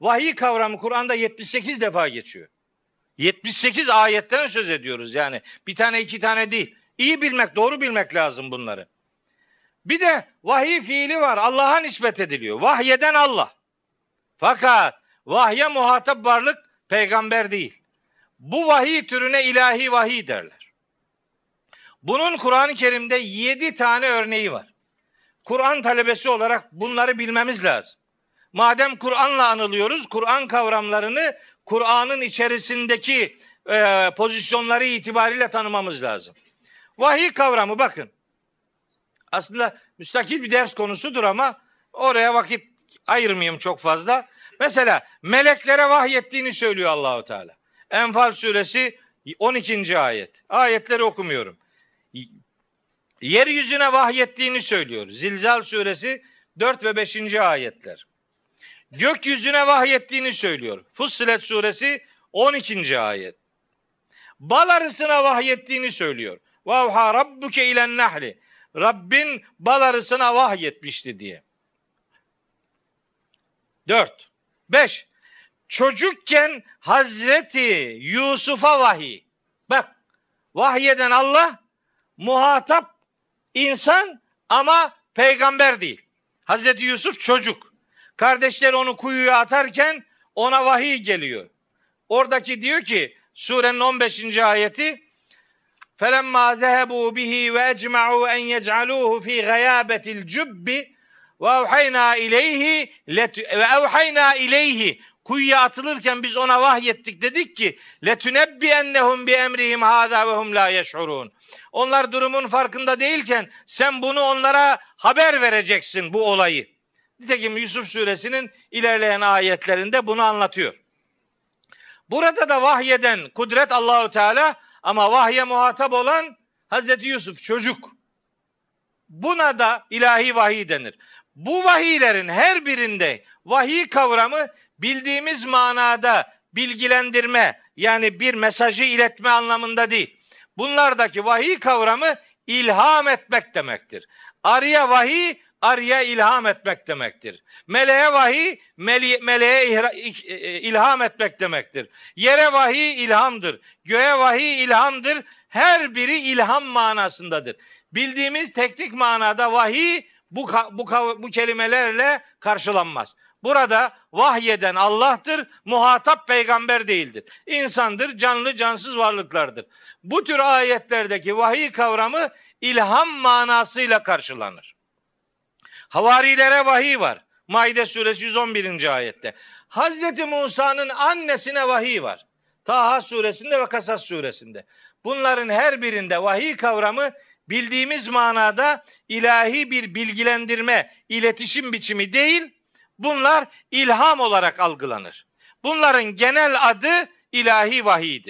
vahiy kavramı Kur'an'da 78 defa geçiyor. 78 ayetten söz ediyoruz yani. Bir tane iki tane değil. İyi bilmek, doğru bilmek lazım bunları. Bir de vahiy fiili var. Allah'a nispet ediliyor. Vahyeden Allah. Fakat vahye muhatap varlık peygamber değil. Bu vahiy türüne ilahi vahiy derler. Bunun Kur'an-ı Kerim'de yedi tane örneği var. Kur'an talebesi olarak bunları bilmemiz lazım. Madem Kur'an'la anılıyoruz, Kur'an kavramlarını Kur'an'ın içerisindeki e, pozisyonları itibariyle tanımamız lazım. Vahiy kavramı bakın. Aslında müstakil bir ders konusudur ama oraya vakit ayırmayayım çok fazla. Mesela meleklere vahyettiğini söylüyor Allahu Teala. Enfal suresi 12. ayet. Ayetleri okumuyorum. Yeryüzüne vahyettiğini söylüyor. Zilzal suresi 4 ve 5. ayetler. Gökyüzüne vahyettiğini söylüyor. Fussilet suresi 12. ayet. Bal arısına vahyettiğini söylüyor. Vavha rabbuke ilen nahli. Rabbin bal arısına vahyetmişti diye. 4. 5. Çocukken Hazreti Yusuf'a vahiy. Bak vahyeden Allah muhatap insan ama peygamber değil. Hazreti Yusuf çocuk. Kardeşler onu kuyuya atarken ona vahiy geliyor. Oradaki diyor ki surenin 15. ayeti فَلَمَّا ذَهَبُوا بِهِ وَاَجْمَعُوا اَنْ يَجْعَلُوهُ ف۪ي غَيَابَةِ الْجُبِّ وَاَوْحَيْنَا اِلَيْهِ وَاَوْحَيْنَا اِلَيْهِ Kuyuya atılırken biz ona vahyettik dedik ki لَتُنَبِّيَنَّهُمْ بِاَمْرِهِمْ هَذَا وَهُمْ لَا يَشْعُرُونَ Onlar durumun farkında değilken sen bunu onlara haber vereceksin bu olayı. Nitekim Yusuf suresinin ilerleyen ayetlerinde bunu anlatıyor. Burada da vahyeden kudret Allahu Teala ama vahye muhatap olan Hazreti Yusuf çocuk. Buna da ilahi vahiy denir. Bu vahiylerin her birinde vahiy kavramı bildiğimiz manada bilgilendirme yani bir mesajı iletme anlamında değil. Bunlardaki vahiy kavramı ilham etmek demektir. Arıya vahiy arıya ilham etmek demektir. Meleğe vahiy mele meleğe ihra, ilham etmek demektir. Yere vahiy ilhamdır. Göğe vahiy ilhamdır. Her biri ilham manasındadır. Bildiğimiz teknik manada vahiy bu, bu, bu kelimelerle karşılanmaz. Burada vahyeden Allah'tır, muhatap peygamber değildir. İnsandır, canlı cansız varlıklardır. Bu tür ayetlerdeki vahiy kavramı ilham manasıyla karşılanır. Havarilere vahiy var. Maide suresi 111. ayette. Hazreti Musa'nın annesine vahiy var. Taha suresinde ve Kasas suresinde. Bunların her birinde vahiy kavramı bildiğimiz manada ilahi bir bilgilendirme, iletişim biçimi değil, bunlar ilham olarak algılanır. Bunların genel adı ilahi vahiydir.